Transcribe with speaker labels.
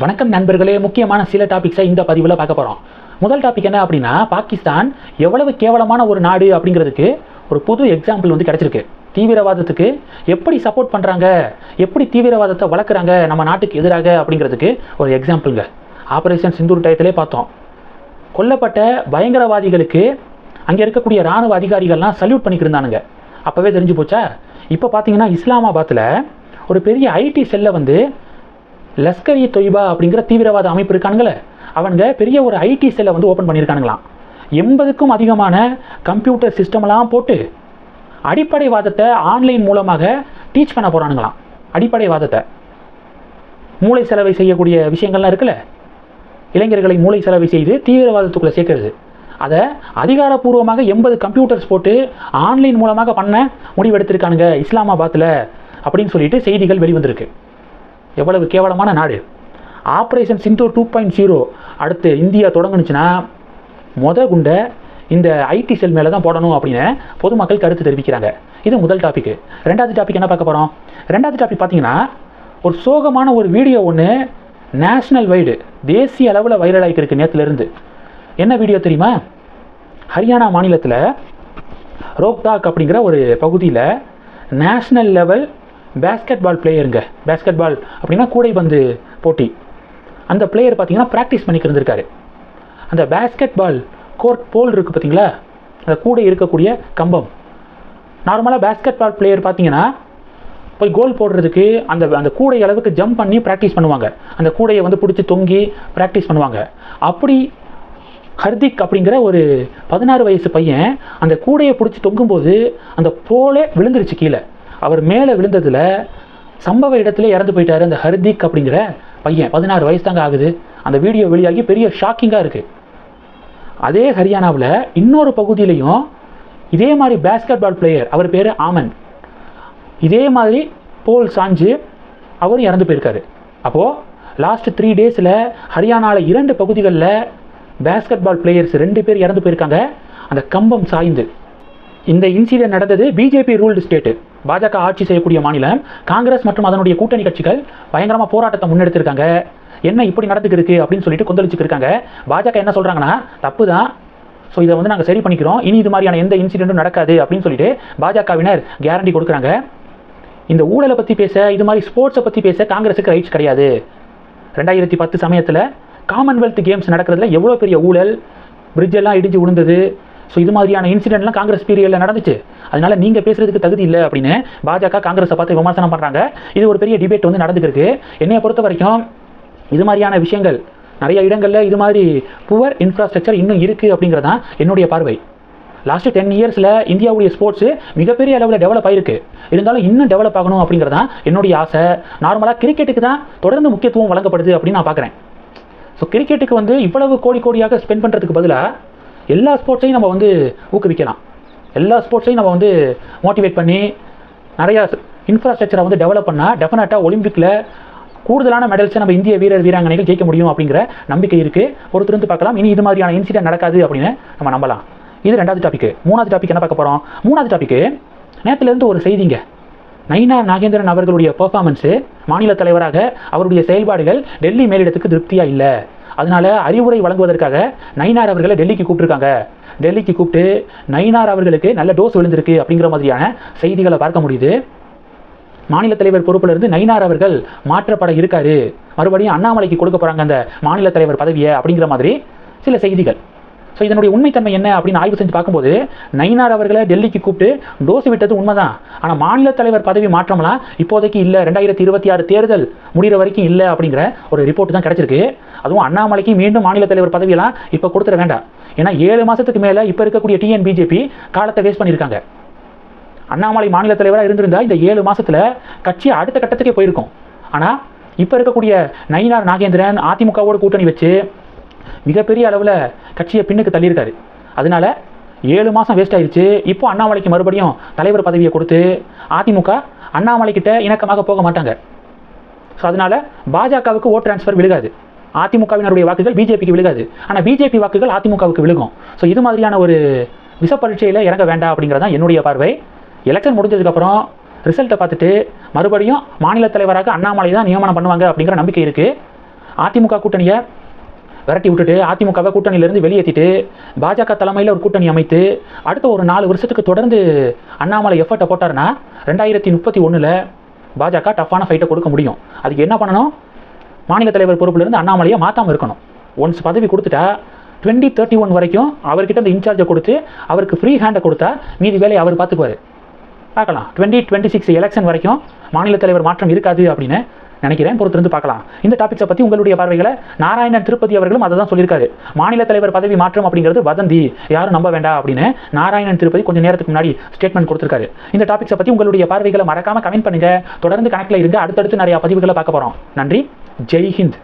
Speaker 1: வணக்கம் நண்பர்களே முக்கியமான சில டாபிக்ஸை இந்த பதிவில் பார்க்க போகிறோம் முதல் டாபிக் என்ன அப்படின்னா பாகிஸ்தான் எவ்வளவு கேவலமான ஒரு நாடு அப்படிங்கிறதுக்கு ஒரு புது எக்ஸாம்பிள் வந்து கிடச்சிருக்கு. தீவிரவாதத்துக்கு எப்படி சப்போர்ட் பண்ணுறாங்க எப்படி தீவிரவாதத்தை வளர்க்குறாங்க? நம்ம நாட்டுக்கு எதிராக அப்படிங்கிறதுக்கு ஒரு எக்ஸாம்பிளுங்க ஆப்ரேஷன் சிந்தூர் டயத்திலே பார்த்தோம். கொல்லப்பட்ட பயங்கரவாதிகளுக்கு அங்கே இருக்கக்கூடிய ராணுவ அதிகாரிகள்லாம் சல்யூட் பண்ணிக்கிருந்தானுங்க அப்போவே தெரிஞ்சு போச்சா? இப்போ பார்த்தீங்கன்னா இஸ்லாமாபாத்தில் ஒரு பெரிய ஐடி செல்லை வந்து லஸ்கர் இ தொய்பா அப்படிங்கிற தீவிரவாத அமைப்பு இருக்கானுங்களே அவங்க பெரிய ஒரு ஐடி செல்லை வந்து ஓப்பன் பண்ணியிருக்கானுங்களாம். எண்பதுக்கும் அதிகமான கம்ப்யூட்டர் சிஸ்டம்லாம் போட்டு அடிப்படைவாதத்தை ஆன்லைன் மூலமாக டீச் பண்ண போகிறானுங்களாம் அடிப்படைவாதத்தை. மூளை செலவை செய்யக்கூடிய விஷயங்கள்லாம் இருக்குல்ல இளைஞர்களை மூளை செலவை செய்து தீவிரவாதத்துக்குள்ளே சேர்க்கறது. அதை அதிகாரப்பூர்வமாக எண்பது கம்ப்யூட்டர்ஸ் போட்டு ஆன்லைன் மூலமாக பண்ண முடிவெடுத்திருக்கானுங்க இஸ்லாமாபாத்தில் அப்படின்னு சொல்லிட்டு செய்திகள் வெளிவந்திருக்கு. எவ்வளவு கேவலமான நாடு. Operation Sindoor two point zero அடுத்து இந்தியா தொடங்குனுச்சுன்னா மொத குண்டை இந்த ஐடி செல் மேலே தான் போடணும் அப்படின்னு பொதுமக்கள் கருத்து தெரிவிக்கிறாங்க. இது முதல் டாபிக் ரெண்டாவது டாபிக் என்ன பார்க்க போகிறோம் ரெண்டாவது டாபிக் பார்த்தீங்கன்னா ஒரு சோகமான ஒரு வீடியோ ஒன்று நேஷ்னல் வைடு தேசிய அளவில் வைரல் ஆகிருக்கு நேற்றுலேருந்து என்ன வீடியோ தெரியுமா? ஹரியானா மாநிலத்தில் ரோக்தாக் அப்படிங்கிற ஒரு பகுதியில் நேஷ்னல் லெவல் பேஸ்கெட் பால் பிளேயருங்க பேஸ்கெட் பால் அப்படின்னா கூடைப்பந்து போட்டி. அந்த பிளேயர் பார்த்தீங்கன்னா ப்ராக்டிஸ் பண்ணிக்கு இருந்திருக்காரு. அந்த பேஸ்கெட் பால் கோர்ட் போல் இருக்குது பார்த்தீங்களா? அந்த கூடை இருக்கக்கூடிய கம்பம். நார்மலாக பேஸ்கெட் பால் பிளேயர் பார்த்தீங்கன்னா போய் கோல் போடுறதுக்கு அந்த அந்த கூடை அளவுக்கு ஜம்ப் பண்ணி ப்ராக்டிஸ் பண்ணுவாங்க. அந்த கூடையை வந்து பிடிச்சி தொங்கி ப்ராக்டிஸ் பண்ணுவாங்க. அப்படி ஹர்திக் அப்படிங்கிற ஒரு பதினாறு வயசு பையன் அந்த கூடையை பிடிச்சி தொங்கும்போது அந்த போலே விழுந்துருச்சு கீழே. அவர் மேலே விழுந்ததில் சம்பவ இடத்துல இறந்து போயிட்டார் அந்த ஹர்திக் அப்படிங்கிற பையன். பதினாறு வயசு தாங்க ஆகுது. அந்த வீடியோ வெளியாகி பெரிய ஷாக்கிங்காக இருக்குது அதே ஹரியானாவில் இன்னொரு பகுதியிலையும் இதே மாதிரி பேஸ்கெட் பால் பிளேயர் அவர் பேர் ஆமன். இதே மாதிரி போல் சாஞ்சு அவரும் இறந்து போயிருக்காரு. அப்போது லாஸ்ட் த்ரீ டேஸில் ஹரியானாவில் இரண்டு பகுதிகளில் பேஸ்கெட் பால் பிளேயர்ஸ் ரெண்டு பேர் இறந்து போயிருக்காங்க. அந்த கம்பம் சாய்ந்து. இந்த இன்சிடென்ட் நடந்தது பிஜேபி ரூல்டு ஸ்டேட்டு பாஜக ஆட்சி செய்யக்கூடிய மாநிலம். காங்கிரஸ் மற்றும் அதனுடைய கூட்டணி கட்சிகள் பயங்கரமாக போராட்டத்தை முன்னெடுத்திருக்காங்க. என்ன இப்படி நடந்துக்கிருக்கு அப்படின்னு சொல்லிட்டு கொந்தளிச்சுக்கிருக்காங்க பாஜக என்ன சொல்கிறாங்கன்னா தப்பு தான் ஸோ இதை வந்து நாங்கள் சரி பண்ணிக்கிறோம். இனி இது மாதிரியான எந்த இன்சிடென்ட்டும் நடக்காது. அப்படின்னு சொல்லிட்டு பாஜகவினர் கேரண்டி கொடுக்குறாங்க. இந்த ஊழலை பற்றி பேச இது மாதிரி ஸ்போர்ட்ஸை பற்றி பேச காங்கிரஸுக்கு ரைட்ஸ் கிடையாது. ரெண்டாயிரத்தி பத்து சமயத்தில் காமன்வெல்த் கேம்ஸ் நடக்கிறதுல எவ்வளோ பெரிய ஊழல்? பிரிட்ஜெல்லாம் எல்லாம் இடிஞ்சு விழுந்தது. ஸோ இது மாதிரியான இன்சிடென்ட்லாம் காங்கிரஸ் பீரியடில் நடந்துச்சு. அதனால நீங்கள் பேசுறதுக்கு தகுதி இல்லை அப்படின்னு பாஜக காங்கிரஸை பார்த்து விமர்சனம் பண்ணுறாங்க இது ஒரு பெரிய டிபேட் வந்து நடந்துருக்கு என்னைய பொறுத்த வரைக்கும் இது மாதிரியான விஷயங்கள் நிறைய இடங்களில் இது மாதிரி புவர் இன்ஃப்ராஸ்ட்ரக்சர் இன்னும் இருக்குது அப்படிங்கிறது தான் என்னுடைய பார்வை. லாஸ்ட் டென் இயர்ஸில் இந்தியாவுடைய ஸ்போர்ட்ஸு மிகப்பெரிய அளவில் டெவலப் ஆயிருக்கு. இருந்தாலும் இன்னும் டெவலப் ஆகணும் அப்படிங்கிறது தான் என்னுடைய ஆசை. நார்மலாக கிரிக்கெட்டுக்கு தான் தொடர்ந்து முக்கியத்துவம் வழங்கப்படுது அப்படின்னு நான் பார்க்குறேன். ஸோ கிரிக்கெட்டுக்கு வந்து இவ்வளவு கோடி கோடியாக ஸ்பெண்ட் பண்ணுறதுக்கு பதிலாக எல்லா ஸ்போர்ட்ஸையும் நம்ம வந்து ஊக்குவிக்கலாம். எல்லா ஸ்போர்ட்ஸையும் நம்ம வந்து மோட்டிவேட் பண்ணி நிறையா இன்ஃப்ராஸ்ட்ரக்சரை வந்து டெவலப் பண்ணால் டெஃபினட்டாக ஒலிம்பிக்கில் கூடுதலான மெடல்ஸை நம்ம இந்திய வீரர் வீராங்கனைகள் ஜெயிக்க முடியும் அப்படிங்கிற நம்பிக்கை இருக்குது பொறுத்திருந்து பார்க்கலாம். இனி இது மாதிரியான இன்சிடென்ட் நடக்காது அப்படின்னு நம்ம நம்பலாம். இது ரெண்டாவது டாபிக் மூணாவது டாபிக் என்ன பார்க்க போகிறோம் மூணாவது டாபிக் நேற்றுலேருந்து ஒரு செய்திங்க நைனா நாகேந்திரன் அவர்களுடைய பெர்ஃபார்மன்ஸு மாநில தலைவராக அவருடைய செயல்பாடுகள் டெல்லி மேலிடத்துக்கு திருப்தியாக இல்லை. அதனால அறிவுரை வழங்குவதற்காக நயினார் அவர்களை டெல்லிக்கு கூப்பிட்டுருக்காங்க. டெல்லிக்கு கூப்பிட்டு நயினார் அவர்களுக்கு நல்ல டோஸ் விழுந்திருக்கு அப்படிங்கிற மாதிரியான செய்திகளை பார்க்க முடியுது. மாநில தலைவர் பொறுப்பில் இருந்து நயினார் அவர்கள் மாற்றப்பட இருக்காரு. மறுபடியும் அண்ணாமலைக்கு கொடுக்க போறாங்க அந்த மாநில தலைவர் பதவியை அப்படிங்கிற மாதிரி சில செய்திகள். ஸோ இதனுடைய உண்மைத்தன்மை என்ன அப்படின்னு ஆய்வு செஞ்சு பார்க்கும்போது நயினார் அவர்களை டெல்லிக்கு கூப்பிட்டு டோஸ் விட்டது உண்மைதான். ஆனால் மாநில தலைவர் பதவி மாற்றம்லாம் இப்போதைக்கு இல்லை. ரெண்டாயிரத்தி இருபத்தி ஆறு தேர்தல் முடிகிற வரைக்கும் இல்லை அப்படிங்கிற ஒரு ரிப்போர்ட் தான் கிடச்சிருக்கு. அதுவும் அண்ணாமலைக்கு மீண்டும் மாநில தலைவர் பதவியெல்லாம் இப்போ கொடுத்துட வேண்டாம். ஏன்னா ஏழு மாதத்துக்கு மேலே இப்போ இருக்கக்கூடிய டிஎன் பிஜேபி காலத்தை வேஸ்ட் பண்ணியிருக்காங்க. அண்ணாமலை மாநில தலைவராக இருந்திருந்தா இந்த ஏழு மாதத்தில் கட்சி அடுத்த கட்டத்துக்கே போயிருக்கும். ஆனால் இப்போ இருக்கக்கூடிய நயினார் நாகேந்திரன் அதிமுகவோட கூட்டணி வச்சு மிகப்பெரிய அளவில் கட்சியை பின்னுக்கு தள்ளியிருக்காரு. அதனால ஏழு மாதம் வேஸ்ட் ஆயிடுச்சு இப்போ அண்ணாமலைக்கு மறுபடியும் தலைவர் பதவியை கொடுத்து அதிமுக அண்ணாமலை கிட்ட இணக்கமாக போக மாட்டாங்க. ஸோ அதனால பாஜகவுக்கு ஓட் ட்ரான்ஸ்ஃபர் விழுகாது. அதிமுகவினருடைய வாக்குகள் பிஜேபிக்கு விழுகாது. ஆனால் பிஜேபி வாக்குகள் அதிமுகவுக்கு விழுகும். ஸோ இது மாதிரியான ஒரு விஷ பரீட்சையில் இறங்க வேண்டாம் அப்படிங்கிறது தான் என்னுடைய பார்வை. எலெக்ஷன் முடிஞ்சதுக்கப்புறம் ரிசல்ட்டை பார்த்துட்டு மறுபடியும் மாநில தலைவராக அண்ணாமலை தான் நியமனம் பண்ணுவாங்க அப்படிங்கிற நம்பிக்கை இருக்குது அதிமுக கூட்டணியை விரட்டி விட்டுட்டு அதிமுகவை கூட்டணியிலிருந்து வெளியேற்றிட்டு பாஜக தலைமையில் ஒரு கூட்டணி அமைத்து அடுத்த ஒரு நாலு வருஷத்துக்கு தொடர்ந்து அண்ணாமலை எஃபர்ட்டை போட்டாருன்னா ரெண்டாயிரத்தி முப்பத்தி ஒன்றில் பாஜக டஃப்பான ஃபைட்டை கொடுக்க முடியும். அதுக்கு என்ன பண்ணணும்? மாநில தலைவர் பொறுப்பிலிருந்து அண்ணாமலையை மாற்றாமல் இருக்கணும். ஒன்ஸ் பதவி கொடுத்துட்டா டுவெண்ட்டி தேர்ட்டி ஒன் வரைக்கும் அவர்கிட்ட அந்த இன்சார்ஜை கொடுத்து அவருக்கு ஃப்ரீ ஹேண்டை கொடுத்தா மீதி வேலையை அவர் பார்த்துக்குவார். பார்க்கலாம். டுவெண்ட்டி டுவெண்ட்டி சிக்ஸ் எலெக்ஷன் வரைக்கும் மாநில தலைவர் மாற்றம் இருக்காது அப்படின்னு நினைக்கிறேன் பொறுத்திருந்து பார்க்கலாம். இந்த டாபிக்ஸை பற்றி உங்களுடைய பார்வைகளை நாராயணன் திருப்பதி அவர்களும் அதை தான் சொல்லியிருக்காரு. மாநில தலைவர் பதவி மாற்றம் அப்படிங்கிறது வதந்தி. யாரும் நம்ப வேண்டாம் அப்படின்னு நாராயணன் திருப்பதி கொஞ்சம் நேரத்துக்கு முன்னாடி ஸ்டேட்மெண்ட் கொடுத்துருக்காரு. இந்த டாபிக்ஸை பற்றி உங்களுடைய பார்வைகளை மறக்காம கமெண்ட் பண்ணுங்க. தொடர்ந்து கணக்கில் இருங்க அடுத்தடுத்து நிறைய பதிவுகளை பார்க்க போகிறோம் நன்றி. ஜெய் ஹிந்த்.